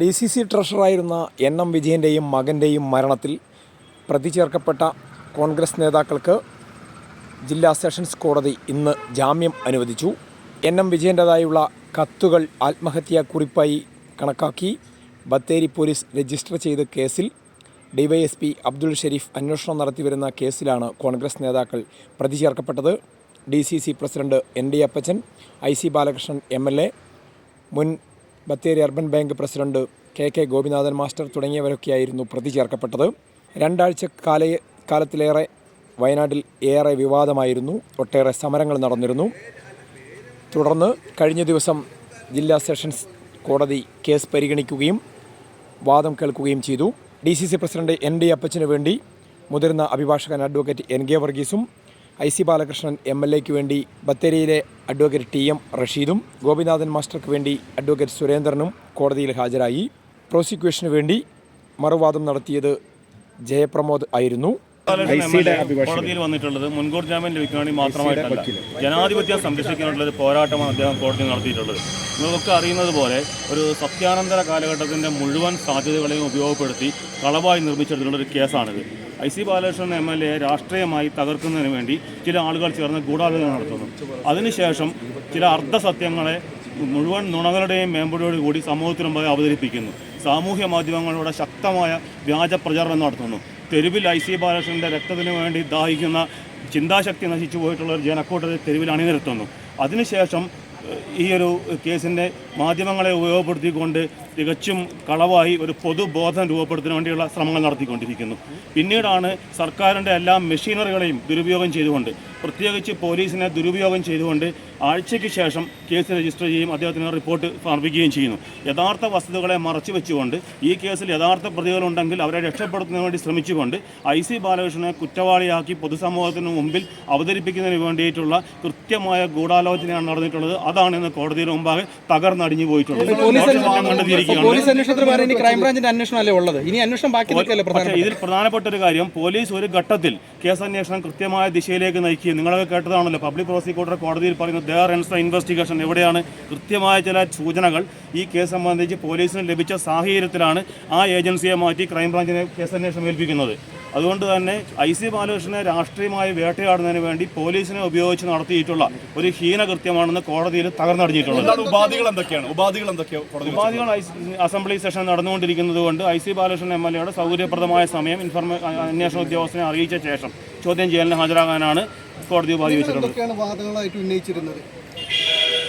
D C C ട്രഷറായിരുന്ന N M വിജയന്റെയും മകന്റെയും മരണത്തിൽ പ്രതി ചേർക്കപ്പെട്ട കോൺഗ്രസ് നേതാക്കൾക്ക് ജില്ലാ സെഷൻസ് കോടതി ഇന്ന് ജാമ്യം അനുവദിച്ചു. എൻ എം വിജയന്റെതായുള്ള കത്തുകൾ ആത്മഹത്യാ കുറിപ്പായി കണക്കാക്കി ബത്തേരി പോലീസ് രജിസ്റ്റർ ചെയ്ത കേസിൽ ഡിവൈഎസ്പി അബ്ദുൾ ഷെരീഫ് അന്വേഷണം നടത്തിവരുന്ന കേസിലാണ് കോൺഗ്രസ് നേതാക്കൾ പ്രതി ചേർക്കപ്പെട്ടത്. D C C president N D Appachan I C Balakrishnan M L A മുൻ Bathery urban bank president K K Gopinathan master തുടങ്ങിയവരൊക്കെയായിരുന്നു പ്രതി ചേർക്കപ്പെട്ടത്. രണ്ടാഴ്ച കാല കാലത്തിലേറെ വയനാട്ടിൽ ഏറെ വിവാദമായിരുന്നു. ഒട്ടേറെ സമരങ്ങൾ നടന്നിരുന്നു. തുടർന്ന് കഴിഞ്ഞ ദിവസം ജില്ലാ സെഷൻസ് കോടതി കേസ് പരിഗണിക്കുകയും വാദം കേൾക്കുകയും ചെയ്തു. D C C president N D അപ്പച്ചന് വേണ്ടി മുതിർന്ന അഭിഭാഷകൻ advocate N K വർഗീസും I C Balakrishnan M L എക്ക് വേണ്ടി ബത്തേരിയിലെ അഡ്വക്കേറ്റ് ടി എം റഷീദും ഗോപിനാഥൻ മാസ്റ്റർക്ക് വേണ്ടി അഡ്വക്കേറ്റ് സുരേന്ദ്രനും കോടതിയിൽ ഹാജരായി. പ്രോസിക്യൂഷന് വേണ്ടി മറുവാദം നടത്തിയത് ജയപ്രമോദ് ആയിരുന്നു. കോടതിയിൽ വന്നിട്ടുള്ളത് മുൻകൂർ ജാമ്യം ലഭിക്കുകയാണെങ്കിൽ മാത്രമായിട്ടല്ല. ജനാധിപത്യം സംരക്ഷിക്കാനുള്ള ഒരു പോരാട്ടമാണ് അദ്ദേഹം കോടതി നടത്തിയിട്ടുള്ളത്. നിങ്ങൾക്കൊക്കെ അറിയുന്നത് പോലെ ഒരു സത്യാനന്തര കാലഘട്ടത്തിന്റെ മുഴുവൻ സാധ്യതകളെയും ഉപയോഗപ്പെടുത്തി കളവായി നിർമ്മിച്ചെടുത്തിട്ടുള്ള ഒരു കേസാണിത്. I C Balakrishnan M L A രാഷ്ട്രീയമായി തകർക്കുന്നതിന് വേണ്ടി ചില ആളുകൾ ചേർന്ന് ഗൂഢാലോചന നടത്തുന്നു. അതിനുശേഷം ചില അർദ്ധസത്യങ്ങളെ മുഴുവൻ നുണകളുടെയും മേമ്പടിയോട് കൂടി സമൂഹത്തിന് മുമ്പായി അവതരിപ്പിക്കുന്നു. സാമൂഹ്യ മാധ്യമങ്ങളിലൂടെ ശക്തമായ വ്യാജ പ്രചാരണം നടത്തുന്നു. തെരുവിൽ ഐ സി ബാലകൃഷ്ണന്റെ രക്തത്തിന് വേണ്ടി ദാഹിക്കുന്ന ചിന്താശക്തി നശിച്ചു പോയിട്ടുള്ള ഒരു ജനക്കൂട്ടത്തെ തെരുവിൽ അണിനിരത്തുന്നു. അതിനുശേഷം ഈ ഒരു കേസിന്റെ മാധ്യമങ്ങളെ ഉപയോഗപ്പെടുത്തിക്കൊണ്ട് തികച്ചും കളവായി ഒരു പൊതുബോധം രൂപപ്പെടുത്തുന്ന വേണ്ടിയുള്ള ശ്രമങ്ങൾ നടത്തിക്കൊണ്ടിരിക്കുന്നു. പിന്നീടാണ് സർക്കാരിന്റെ എല്ലാ മെഷീനറികളെയും ദുരുപയോഗം ചെയ്തുകൊണ്ട് പ്രത്യേകിച്ച് പോലീസിനെ ദുരുപയോഗം ചെയ്തുകൊണ്ട് ആഴ്ചയ്ക്ക് ശേഷം കേസ് രജിസ്റ്റർ ചെയ്യും അദ്ദേഹത്തിന് റിപ്പോർട്ട് സമർപ്പിക്കുകയും ചെയ്യുന്നു. യഥാർത്ഥ വസ്തുതകളെ മറച്ചു വെച്ചുകൊണ്ട് ഈ കേസിൽ യഥാർത്ഥ പ്രതികളുണ്ടെങ്കിൽ അവരെ രക്ഷപ്പെടുത്തുന്നതിന് വേണ്ടി ശ്രമിച്ചുകൊണ്ട് ഐ സി ബാലകൃഷ്ണനെ കുറ്റവാളിയാക്കി പൊതുസമൂഹത്തിന് മുമ്പിൽ അവതരിപ്പിക്കുന്നതിന് വേണ്ടിയിട്ടുള്ള കൃത്യമായ ഗൂഢാലോചനയാണ് നടന്നിട്ടുള്ളത്. അതാണ് ഇന്ന് കോടതിയുടെ മുമ്പാകെ തകർന്നടിഞ്ഞു പോയിട്ടുള്ളത്. പോലീസ് അന്വേഷണത്തിന് പകരം ഇനി ക്രൈംബ്രാഞ്ചിന്റെ അന്വേഷണമല്ലേ ഉള്ളത്? ഇനി അന്വേഷണം ബാക്കി നിൽക്കല്ലേ പ്രധാന ഇതിൽ പ്രധാനപ്പെട്ട ഒരു കാര്യം പോലീസ് ഒരു ഘട്ടത്തിൽ കേസ് അന്വേഷണം കൃത്യമായ ദിശയിലേക്ക് നയിക്കുകയും നിങ്ങളൊക്കെ കേട്ടതാണല്ലോ പബ്ലിക് പ്രോസിക്യൂട്ടർ കോടതിയിൽ പറയുന്നത് ദർ എൻസ് ദ ഇൻവെസ്റ്റിഗേഷൻ എവിടെയാണ്? കൃത്യമായ ചില സൂചനകൾ ഈ കേസ് സംബന്ധിച്ച് പോലീസിന് ലഭിച്ച സാഹചര്യത്തിലാണ് ആ ഏജൻസിയെ മാറ്റി ക്രൈംബ്രാഞ്ചിനെ കേസ് അന്വേഷണം ഏൽപ്പിക്കുന്നത്. അതുകൊണ്ട് തന്നെ ഐ സി ബാലകൃഷ്ണനെ രാഷ്ട്രീയമായി വേട്ടയാടുന്നതിന് വേണ്ടി പോലീസിനെ ഉപയോഗിച്ച് നടത്തിയിട്ടുള്ള ഒരു ഹീനകൃത്യമാണെന്ന് കോടതിയിൽ തകർന്നടിഞ്ഞിട്ടുള്ളത് ഉപാധികൾ എന്തൊക്കെയാണ്? ഉപാധികൾ എന്തൊക്കെയാണ് ഉപാധികൾ അസംബ്ലി സെഷൻ നടന്നുകൊണ്ടിരിക്കുന്നത് കൊണ്ട് I C Balakrishnan M L എയുടെ സൗകര്യപ്രദമായ സമയം ഇൻഫർമേ അന്വേഷണ ഉദ്യോഗസ്ഥനെ അറിയിച്ച ശേഷം ചോദ്യം ചെയ്യലിന് ഹാജരാകാനാണ് കോടതി ഉപാധി വെച്ചിട്ടുള്ളത്.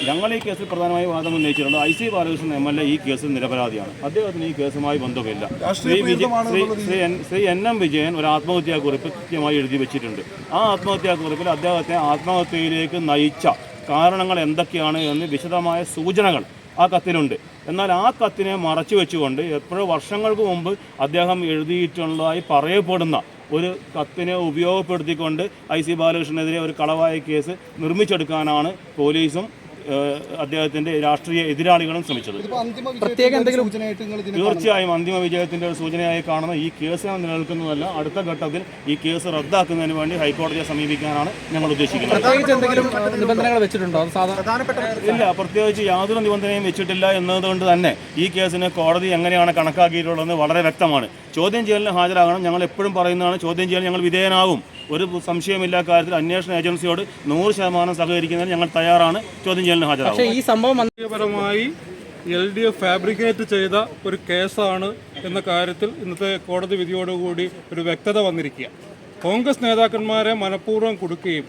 ഞങ്ങൾ ഈ കേസിൽ പ്രധാനമായി വാദം ഉന്നയിച്ചിട്ടുണ്ട്. I C Balakrishnan M L A ഈ കേസിൽ നിരപരാധിയാണ്. അദ്ദേഹത്തിന് ഈ കേസുമായി ബന്ധമില്ല. Shri Vijay Shri Shri N Shri N M Vijayan ഒരു ആത്മഹത്യാക്കുറിപ്പ് കൃത്യമായി എഴുതി വെച്ചിട്ടുണ്ട്. ആ ആത്മഹത്യാക്കുറിപ്പിൽ അദ്ദേഹത്തെ ആത്മഹത്യയിലേക്ക് നയിച്ച കാരണങ്ങൾ എന്തൊക്കെയാണ് എന്ന് വിശദമായ സൂചനകൾ ആ കത്തിലുണ്ട്. എന്നാൽ ആ കത്തിനെ മറച്ചു വെച്ചുകൊണ്ട് എപ്പോഴോ വർഷങ്ങൾക്ക് മുമ്പ് അദ്ദേഹം എഴുതിയിട്ടുള്ളതായി പറയപ്പെടുന്ന ഒരു കത്തിനെ ഉപയോഗപ്പെടുത്തിക്കൊണ്ട് ഐ സി ബാലകൃഷ്ണനെതിരെ ഒരു കളവായ കേസ് നിർമ്മിച്ചെടുക്കാനാണ് പോലീസും അദ്ദേഹത്തിന്റെ രാഷ്ട്രീയ എതിരാളികളും ശ്രമിച്ചത്. പ്രത്യേക എന്തെങ്കിലും സൂചനയായിട്ട് നിങ്ങൾ ഇതിനെ തീർച്ചയായും അന്തിമ വിജയത്തിന്റെ ഒരു സൂചനയായി കാണുന്ന ഈ കേസ് നിലനിൽക്കുന്നതല്ല. അടുത്ത ഘട്ടത്തിൽ ഈ കേസ് റദ്ദാക്കുന്നതിന് വേണ്ടി ഹൈക്കോടതിയെ സമീപിക്കാനാണ് ഞങ്ങൾ ഉദ്ദേശിക്കുന്നത്. പ്രത്യേകിച്ച് എന്തെങ്കിലും നിബന്ധനകൾ വെച്ചിട്ടുണ്ടോ? അത് ഇല്ല പ്രത്യേകിച്ച് യാതൊരു നിബന്ധനയും വെച്ചിട്ടില്ല എന്നതുകൊണ്ട് തന്നെ ഈ കേസിന് കോടതി എങ്ങനെയാണ് കണക്കാക്കിയിട്ടുള്ളതെന്ന് വളരെ വ്യക്തമാണ്. ചോദ്യം ചെയ്യലിന് ഹാജരാകണം. ഞങ്ങൾ എപ്പോഴും പറയുന്നതാണ് ചോദ്യം ചെയ്യൽ ഞങ്ങൾ വിധേയനാകും ഒരു സംശയമില്ല കാര്യത്തിൽ അന്വേഷണ ഏജൻസിയോട് നൂറ് ശതമാനം സഹകരിക്കുന്നതിന് ഞങ്ങൾ തയ്യാറാണ്. ചോദ്യം ചെയ്യലിന് ഹാജരാകും ഈ സംഭവം എൽ ഡി എഫ് ഫാബ്രിക്കേറ്റ് ചെയ്ത ഒരു കേസാണ് എന്ന കാര്യത്തിൽ ഇന്നത്തെ കോടതി വിധിയോടുകൂടി ഒരു വ്യക്തത വന്നിരിക്കുക. കോൺഗ്രസ് നേതാക്കന്മാരെ മനഃപൂർവം കൊടുക്കുകയും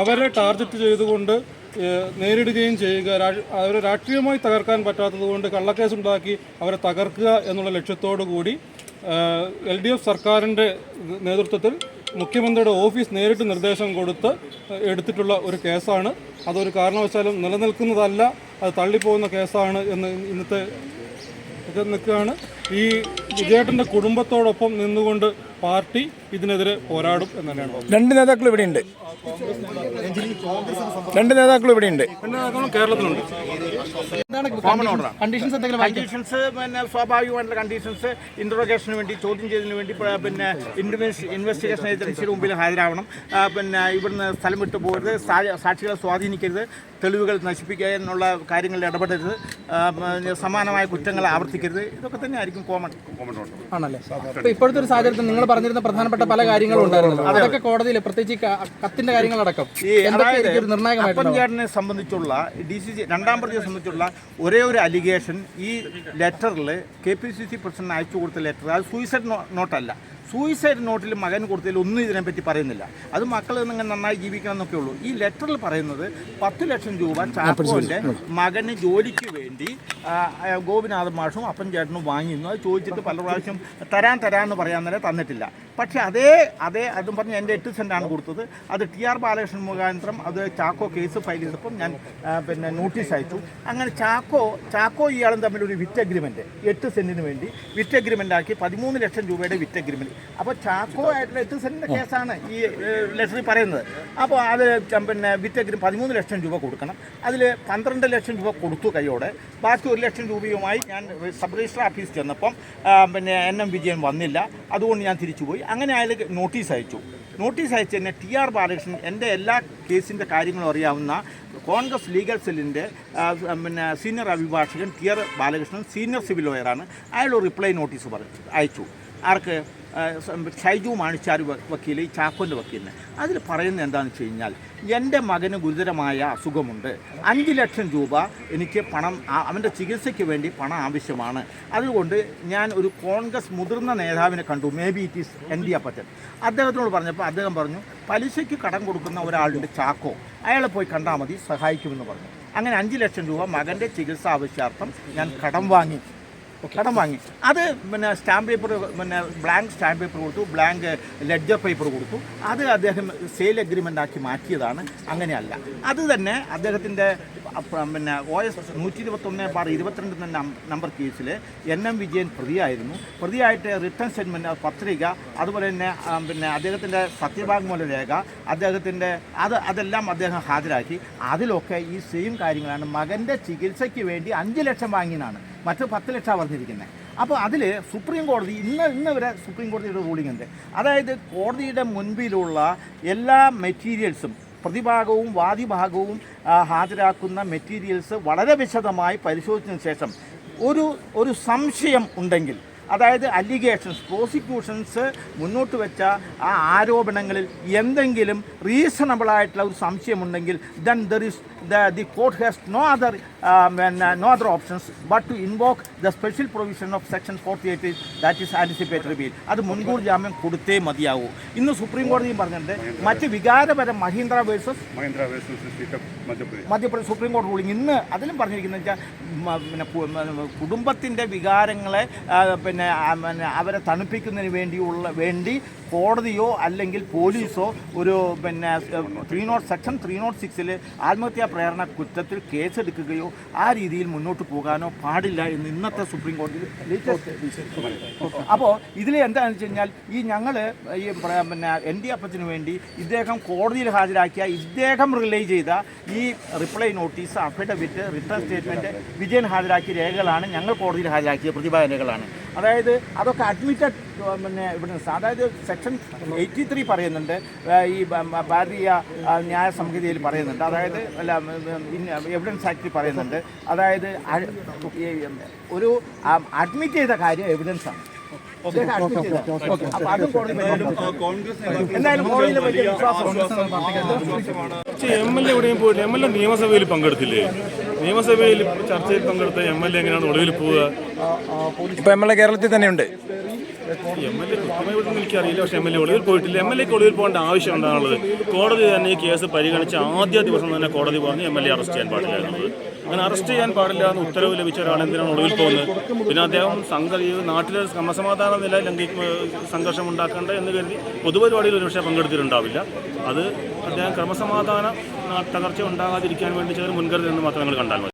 അവരെ ടാർഗറ്റ് ചെയ്തുകൊണ്ട് നേരിടുകയും ചെയ്യുക അവരെ രാഷ്ട്രീയമായി തകർക്കാൻ പറ്റാത്തതുകൊണ്ട് കള്ളക്കേസുണ്ടാക്കി അവരെ തകർക്കുക എന്നുള്ള ലക്ഷ്യത്തോടു കൂടി എൽ ഡി എഫ് സർക്കാരിന്റെ നേതൃത്വത്തിൽ മുഖ്യമന്ത്രിയുടെ ഓഫീസ് നേരിട്ട് നിർദ്ദേശം കൊടുത്ത് എടുത്തിട്ടുള്ള ഒരു കേസാണ്. അതൊരു കാരണവശാലും നിലനിൽക്കുന്നതല്ല അത് തള്ളിപ്പോകുന്ന കേസാണ് എന്ന് ഇന്നത്തെ നിൽക്കുകയാണ്. ഈ വിജയേട്ടന്റെ കുടുംബത്തോടൊപ്പം നിന്നുകൊണ്ട് പാർട്ടി ഇതിനെതിരെ പോരാടും എന്ന് തന്നെയാണ്. രണ്ട് നേതാക്കൾ ഇവിടെയുണ്ട്. രണ്ട് നേതാക്കൾ ഇവിടെ ഉണ്ട് നേതാക്കളും കേരളത്തിലുണ്ട് എന്താണ് കണ്ടീഷൻസ് പിന്നെ സ്വാഭാവികമായിട്ടുള്ള കണ്ടീഷൻസ് ഇൻട്രോഗേഷന് വേണ്ടി ചോദ്യം ചെയ്തതിന് വേണ്ടി പിന്നെ ഇൻവെസ്- ഇൻവെസ്റ്റിഗേഷൻ ഏജൻസിയുടെ മുമ്പിൽ ഹാജരാവണം. പിന്നെ ഇവിടുന്ന് സ്ഥലം വിട്ടു പോകരുത്. സാക്ഷികളെ സ്വാധീനിക്കരുത്. തെളിവുകൾ നശിപ്പിക്കുക എന്നുള്ള കാര്യങ്ങളിൽ ഇടപെടരുത്. സമാനമായ കുറ്റങ്ങൾ ആവർത്തിക്കരുത്. ഇതൊക്കെ തന്നെ ആയിരിക്കും കോമൺ ആണല്ലേ? അപ്പൊ ഇപ്പോഴത്തെ ഒരു സാഹചര്യത്തിൽ നിങ്ങൾ പറഞ്ഞിരുന്ന പ്രധാനപ്പെട്ട പല കാര്യങ്ങളും ഉണ്ടായിരുന്നു അതൊക്കെ കോടതിയിൽ പ്രത്യേകിച്ച് കത്തിന്റെ കാര്യങ്ങളടക്കം. അപ്പൻചേട്ടനെ സംബന്ധിച്ചുള്ള ഡി സി സി രണ്ടാം പ്രതിയെ സംബന്ധിച്ചുള്ള ഒരേ ഒരു അലിഗേഷൻ ഈ ലെറ്ററിൽ K P C C president അയച്ചു കൊടുത്ത ലെറ്റർ അത് സൂയിസൈഡ് നോട്ടല്ല സൂയിസൈഡ് നോട്ടിൽ മകൻ കൊടുത്തതിൽ ഒന്നും ഇതിനെപ്പറ്റി പറയുന്നില്ല. അത് മക്കൾ നിങ്ങൾ നന്നായി ജീവിക്കണം എന്നൊക്കെ ഉള്ളൂ. ഈ ലെറ്ററിൽ പറയുന്നത് പത്ത് ലക്ഷം രൂപ ചാക്കോന്റെ മകന് ജോലിക്ക് വേണ്ടി ഗോപിനാഥ് മാഷും അപ്പൻ ചേട്ടനും വാങ്ങിയിരുന്നു. അത് ചോദിച്ചിട്ട് പല പ്രാവശ്യം തരാൻ തരാമെന്ന് പറയാൻ നേരം തന്നിട്ടില്ല. പക്ഷേ അതേ അതേ അതും പറഞ്ഞ് എന്റെ എട്ട് സെന്റാണ് കൊടുത്തത്. അത് ടി ആർ ബാലകൃഷ്ണൻ മുഖാന്തരം അത് ചാക്കോ കേസ് ഫയൽ ചെയ്തപ്പം ഞാൻ പിന്നെ നോട്ടീസ് അയച്ചു. അങ്ങനെ ചാക്കോ ചാക്കോ ഇയാളും തമ്മിൽ ഒരു വിറ്റ് അഗ്രിമെന്റ് എട്ട് സെന്റിന് വേണ്ടി വിറ്റ് അഗ്രിമെന്റ് ആക്കി പതിമൂന്ന് ലക്ഷം രൂപയുടെ വിറ്റ് അഗ്രിമെന്റ്. അപ്പോൾ ചാക്കോ ആയിട്ടുള്ള എട്ട് സെന്റിന്റെ കേസാണ് ഈ ലെറ്ററിൽ പറയുന്നത്. അപ്പോൾ അത് പിന്നെ വിറ്റ് അഗ്രി പതിമൂന്ന് ലക്ഷം രൂപ കൊടുക്കണം. അതിൽ പന്ത്രണ്ട് ലക്ഷം രൂപ കൊടുത്തു കൈയോടെ. ബാക്കി ഒരു ലക്ഷം രൂപയുമായി ഞാൻ സബ് രജിസ്റ്റർ ഓഫീസ് ചെന്നപ്പം പിന്നെ എൻ എം വിജയൻ വന്നില്ല. അതുകൊണ്ട് ഞാൻ തിരിച്ചുപോയി. അങ്ങനെ അയാൾ നോട്ടീസ് അയച്ചു. നോട്ടീസ് അയച്ച് തന്നെ ടി ആർ ബാലകൃഷ്ണൻ എന്റെ എല്ലാ കേസിന്റെ കാര്യങ്ങളും അറിയാവുന്ന കോൺഗ്രസ് ലീഗൽ സെല്ലിന്റെ പിന്നെ സീനിയർ അഭിഭാഷകൻ T R Balakrishnan senior civil ലോയറാണ്. അയാൾ റിപ്ലൈ നോട്ടീസ് പറഞ്ഞു അയച്ചു. ആർക്ക്? ഷൈജു മാണിച്ചാർ വക്കീൽ ഈ ചാക്കോന്റെ വക്കീലിന്. അതിൽ പറയുന്നത് എന്താണെന്ന് വെച്ച് കഴിഞ്ഞാൽ എന്റെ മകന് ഗുരുതരമായ അസുഖമുണ്ട്. അഞ്ച് ലക്ഷം രൂപ എനിക്ക് പണം അവന്റെ ചികിത്സയ്ക്ക് വേണ്ടി പണം ആവശ്യമാണ്. അതുകൊണ്ട് ഞാൻ ഒരു കോൺഗ്രസ് മുതിർന്ന നേതാവിനെ കണ്ടു. Maybe it is N D Appachan. അദ്ദേഹത്തിനോട് പറഞ്ഞപ്പോൾ അദ്ദേഹം പറഞ്ഞു പലിശയ്ക്ക് കടം കൊടുക്കുന്ന ഒരാളുടെ ചാക്കോ. അയാളെ പോയി കണ്ടാൽ മതി സഹായിക്കുമെന്ന് പറഞ്ഞു. അങ്ങനെ അഞ്ച് ലക്ഷം രൂപ മകന്റെ ചികിത്സാ ആവശ്യാർത്ഥം ഞാൻ കടം വാങ്ങി. കടം വാങ്ങി. അത് പിന്നെ സ്റ്റാമ്പ് പേപ്പർ പിന്നെ ബ്ലാങ്ക് സ്റ്റാമ്പ് പേപ്പർ കൊടുത്തു ബ്ലാങ്ക് ലെഡ്ജർ പേപ്പർ കൊടുത്തു. അത് അദ്ദേഹം സെയിൽ അഗ്രിമെന്റ് ആക്കി മാറ്റിയതാണ്. അങ്ങനെയല്ല. അത് തന്നെ അദ്ദേഹത്തിന്റെ പിന്നെ ഒ എസ് നൂറ്റി ഇരുപത്തൊന്ന് ബാർ ഇരുപത്തിരണ്ട് എന്ന നമ്പർ കേസിൽ എൻ എം വിജയൻ പ്രതിയായിരുന്നു. പ്രതിയായിട്ട് റിട്ടേൺ സ്റ്റേറ്റ്മെന്റ് പത്രിക അതുപോലെ തന്നെ പിന്നെ അദ്ദേഹത്തിന്റെ സത്യവാങ്മൂല രേഖ അദ്ദേഹത്തിന്റെ അത് അതെല്ലാം അദ്ദേഹം ഹാജരാക്കി. അതിലൊക്കെ ഈ സെയിം കാര്യങ്ങളാണ്. മകന്റെ ചികിത്സയ്ക്ക് വേണ്ടി അഞ്ച് ലക്ഷം വാങ്ങിയതാണ് മറ്റ് പത്ത് ലക്ഷം വർദ്ധിപ്പിക്കുന്നത് അപ്പോൾ അതിൽ സുപ്രീം കോടതി ഇന്ന് ഇന്ന് വരെ സുപ്രീം കോടതിയുടെ റൂളിംഗ് ഉണ്ട്. അതായത് കോടതിയുടെ മുൻപിലുള്ള എല്ലാ മെറ്റീരിയൽസും പ്രതിഭാഗവും വാദിഭാഗവും ഹാജരാക്കുന്ന മെറ്റീരിയൽസ് വളരെ വിശദമായി പരിശോധിച്ചതിന് ശേഷം ഒരു ഒരു സംശയം ഉണ്ടെങ്കിൽ അതായത് അലിഗേഷൻസ് പ്രോസിക്യൂഷൻസ് മുന്നോട്ട് വെച്ച ആ ആരോപണങ്ങളിൽ എന്തെങ്കിലും റീസണബിളായിട്ടുള്ള ഒരു സംശയമുണ്ടെങ്കിൽ then there is the the court has no other no other options but to invoke the special provision of section forty eight that is anticipatory bail അത് മുൻകൂർ ജാമ്യം കൊടുത്തേ മതിയാവൂ. ഇന്ന് സുപ്രീം കോടതിയും പറഞ്ഞിട്ടുണ്ട്. മറ്റ് വികാരപരം Mahindra versus Mahindra versus Madhya Pradesh. Supreme കോടതി റൂളിംഗ് ഇന്ന് അതിലും പറഞ്ഞിരിക്കുന്നത് വെച്ചാൽ പിന്നെ കുടുംബത്തിന്റെ വികാരങ്ങളെ പിന്നെ പിന്നെ അവരെ തണുപ്പിക്കുന്നതിന് വേണ്ടിയുള്ള വേണ്ടി കോടതിയോ അല്ലെങ്കിൽ പോലീസോ ഒരു പിന്നെ three nought section three nought സിക്സിൽ ആത്മഹത്യാ പ്രേരണ കുറ്റത്തിൽ കേസെടുക്കുകയോ ആ രീതിയിൽ മുന്നോട്ട് പോകാനോ പാടില്ല എന്ന് ഇന്നത്തെ സുപ്രീം കോടതിയിൽ അപ്പോൾ ഇതിൽ എന്താണെന്ന് വെച്ച് കഴിഞ്ഞാൽ ഈ ഞങ്ങൾ ഈ പിന്നെ എൻ ഡി അപ്പത്തിന് വേണ്ടി ഇദ്ദേഹം കോടതിയിൽ ഹാജരാക്കിയ ഇദ്ദേഹം റിലേ ചെയ്ത ഈ reply notice affidavit return statement Vijayan ഹാജരാക്കിയ രേഖകളാണ് ഞങ്ങൾ കോടതിയിൽ ഹാജരാക്കിയ പ്രതിഭാ രേഖകളാണ്. അതായത് അതൊക്കെ അഡ്മിറ്റഡ് പിന്നെ ഇവിടെ അതായത് സെക്ഷൻ എയ്റ്റി ത്രീ പറയുന്നുണ്ട് ഈ ഭാരതീയ ന്യായ സംഹിതയിൽ പറയുന്നുണ്ട്. അതായത് അല്ല എവിഡൻസ് ആക്ടിൽ പറയുന്നുണ്ട്. അതായത് ഒരു അഡ്മിറ്റ് ചെയ്ത കാര്യം എവിഡൻസ് എം എൽ എ എവിടെയും പോയില്ല. എം എൽ എ നിയമസഭയിൽ പങ്കെടുത്തില്ലേ? നിയമസഭയിൽ ചർച്ചയിൽ പങ്കെടുത്ത എം എൽ എ എങ്ങനെയാണ് ഒടുവിൽ പോവുക? ഇപ്പൊ എം എൽ എ കേരളത്തിൽ തന്നെയുണ്ട്. എം എൽ എ എനിക്കറിയില്ല പക്ഷേ എം എൽ എ ഒളിവിൽ പോയിട്ടില്ല. എം എൽ എക്ക് ഒളിവിൽ പോകേണ്ട ആവശ്യം എന്താണുള്ളത്? കോടതി തന്നെ ഈ കേസ് പരിഗണിച്ച ആദ്യ ദിവസം തന്നെ കോടതി പറഞ്ഞ് എം എൽ എ അറസ്റ്റ് ചെയ്യാൻ പാടില്ല എന്നുള്ളത്. അങ്ങനെ അറസ്റ്റ് ചെയ്യാൻ പാടില്ല എന്ന് ഉത്തരവ് ലഭിച്ച ഒരാൾ എന്തിനാണ് ഒളിവിൽ പോകുന്നത്? പിന്നെ അദ്ദേഹം സംഘ ഈ നാട്ടിലെ ക്രമസമാധാന നില ലംഘിക്കുന്ന സംഘർഷം ഉണ്ടാക്കേണ്ട എന്ന് കരുതി പൊതുപരിപാടിയിൽ ഒരുപക്ഷെ പങ്കെടുത്തിട്ടുണ്ടാവില്ല. അത് അദ്ദേഹം ക്രമസമാധാന തകർച്ച ഉണ്ടാകാതിരിക്കാൻ വേണ്ടി ചില മുൻകരുതൽ എന്ന് മാത്രം നിങ്ങൾ കണ്ടാൽ മതി.